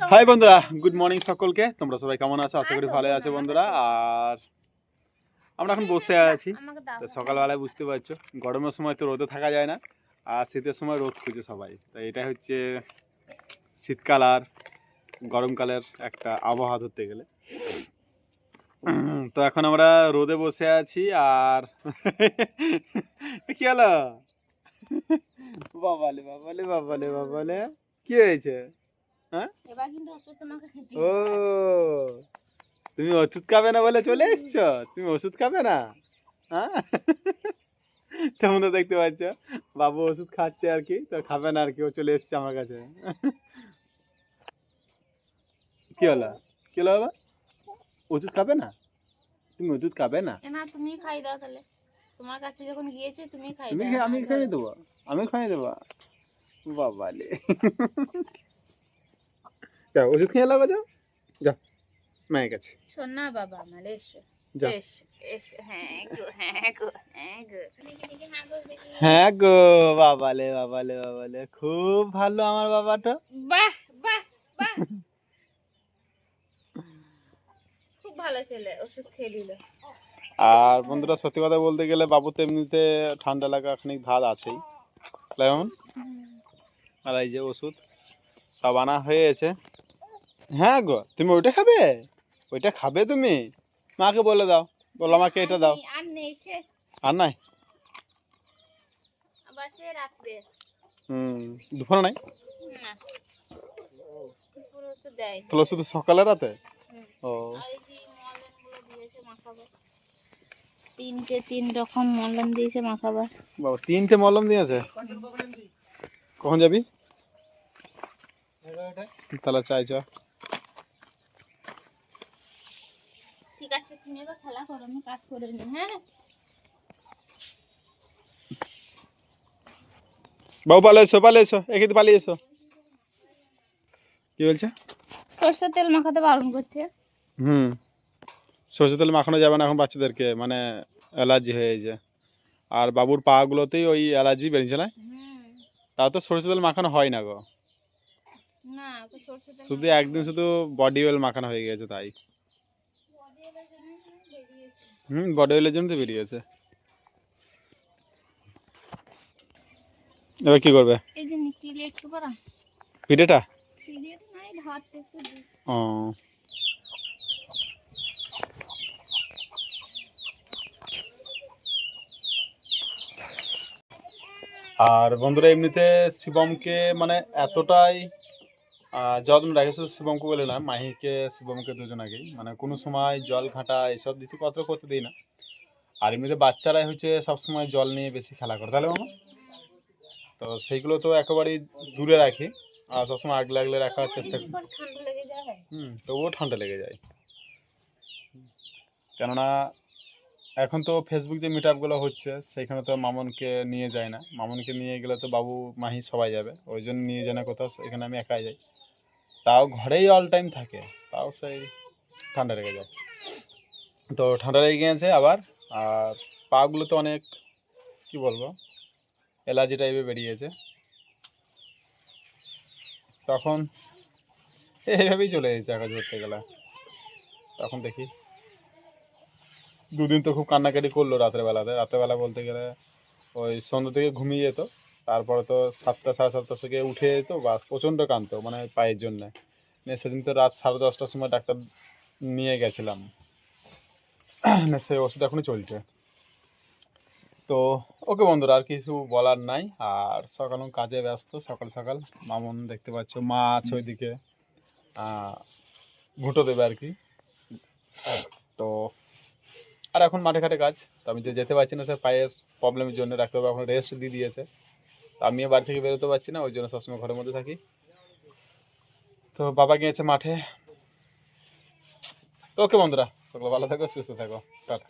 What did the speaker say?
High বন্ধুরা। Good morning সকলকে। তোমরা সবাই কেমন আছো? আশা করি ভালো আছো বন্ধুরা। আর আমরা এখন বসে আছি। তো সকালবেলায় বুঝতে পারছ গরমের সময় তো রোদে থাকা যায় না। আর শীতের সময় রোদ খুঁজে সবাই। তো এটা হচ্ছে শীতকাল আর গরমকালের একটা আবহাওয়া ধরতে গেলে। তো এখন আমরা রোদে বসে আছি আর কি হলো? বাবালে বাবালে বাবালে বাবালে। কি হয়েছে? এবার কিন্তু ওষুধ তোমাকে খেতে ও তুমি ওষুধ খাবে না বলে চলে এসছো? তুমি ওষুধ খাবে না? হ্যাঁ? তেমন তো দেখতে পাচ্ছ বাবু ওষুধ খাচ্ছে আর কি তো খাবে না আর কি ও চলে এসছে আমার কাছে। কি হলো? কি হলো বাবা? ওষুধ খাবে না? তুমি ওষুধ খাবে না? না তুমি খাই দাও তাহলে। তোমার কাছে যখন গিয়েছে তুমি খাই আমি খাইয়ে দেবো আমি খাইয়ে দেবো। বাবালে যাও ওষুধ খেয়ে লাগো যাও যাও মায়ের কাছে। শোন না বাবা আমার এসো। হ্যাঁ গো হ্যাঁ হ্যাঁ হ্যাঁ বাবালে বাবালে বাবালে খুব ভালো আমার বাবাটা। বাহ বাহ বাহ। খুব ভালো ছেলে ওষুধ খেয়ে দিল আর বন্ধুরা সত্যি কথা বলতে গেলে বাবু তো এমনিতে ঠান্ডা লাগা খানিক ধাত আছেই। কেমন? আর এই যে ওষুধ সব আনা হয়েছে হ্যাঁ গো তুমি ওইটা খাবে? ওইটা খাবে তুমি? মাকে বলে দাও বলো আমাকে এটা দাও। আর নেই শেষ। আর নাই? আবার সে রাত্রে হুম দুপুরে নাই? না। তাহলে শুধু সকালে রাতে? ও। তিনটে তিন রকম মলম দিয়েছে মাখাবার বাবা তিনটে মলম দিয়েছে? কখন যাবি? তাহলে চাই চ ঠিক আছে তুমি এবার খেলা করো আমি কাজ করে নি হ্যাঁ? বাবু পালিয়ে এসো পালিয়ে এসো এখানে পালিয়ে এসো। কি বলছে? সরষের তেল মাখাতে বারণ করছে। হুম। সরষে তেল মাখানো যাবে না এখন বাচ্চাদেরকে মানে অ্যালার্জি হয়ে যায় আর বাবুর পাগুলোতেই ওই অ্যালার্জি বেরিয়েছে না? তাও তো সরষে তেল মাখানো হয় না গো। সরষের শুধু একদিন শুধু বডি অয়েল মাখানো হয়ে গেছে তাই। হুম বডি জন্য তো বেরিয়েছে এবার কি করবে? এই যে একটু পিঠেটা ফিরিয়ে নাই ভাতটা একটু ও। আর বন্ধুরা এমনিতে শিবমকে মানে এতটাই যত্ন রাখে শুধু শিবমকে বলে না মাহিকে শিবমকে দুজনাকেই মানে কোনো সময় জল ঘাঁটা এসব দিতে কত করতে দিই না। আর এমনিতে বাচ্চারাই হচ্ছে সবসময় জল নিয়ে বেশি খেলা করে। তাহলে মামা? তো সেইগুলো তো একেবারেই দূরে রাখি। আর সবসময় আগলে আগলে রাখার চেষ্টা করি। হুম তবুও ঠান্ডা লেগে যায়। কেননা এখন তো ফেসবুক যে মিট আপগুলো হচ্ছে, সেইখানে তো মামনকে নিয়ে যায় না। মামনকে নিয়ে গেলে তো বাবু, মাহি সবাই যাবে। ওই জন্য নিয়ে যায় না কোথাও, এখানে আমি একাই যাই। তাও ঘরেই অল টাইম থাকে। তাও সেই ঠান্ডা লেগে যায়। তো ঠান্ডা লেগে গিয়েছে আবার। আর পাগুলো তো অনেক, কি বলব অ্যালার্জি টাইপে বেরিয়েছে। তখন, এইভাবেই চলে এসেছে আকাশ ধরতে গেলে। তখন দেখি দুদিন তো খুব কান্নাকাটি করল রাতের বেলাতে। রাতের বেলা বলতে গেলে ওই সন্ধ্যা থেকে ঘুমিয়ে যেত। তারপরে তো সাতটা, সাড়ে সাতটার থেকে উঠে যেত বা প্রচণ্ড কাঁদতো মানে পায়ের জন্যে। নিয়ে সেদিন তো রাত সাড়ে দশটার সময় ডাক্তার নিয়ে গেছিলাম। সেই ওষুধ এখনও চলছে। তো ওকে বন্ধুরা, আর কিছু বলার নাই। আর সকাল কাজে ব্যস্ত, সকাল সকাল মামুন দেখতে পাচ্ছ, মা আছে ওইদিকে। ঘুঁটো দেবে আর কি। তো আর এখন মাঠে ঘাটে কাজ। তো আমি যে যেতে পারছি না স্যার পায়ের প্রবলেমের জন্য ডাক্তারবাবু এখন রেস্ট দিয়ে দিয়েছে। তো আমিও বাড়ি থেকে বেরোতে পারছি না, ওই জন্য সবসময় ঘরের মধ্যে থাকি। তো বাবা গিয়েছে মাঠে। তো ওকে বন্ধুরা, সকলে ভালো থাকো, সুস্থ থাকো। টাটা।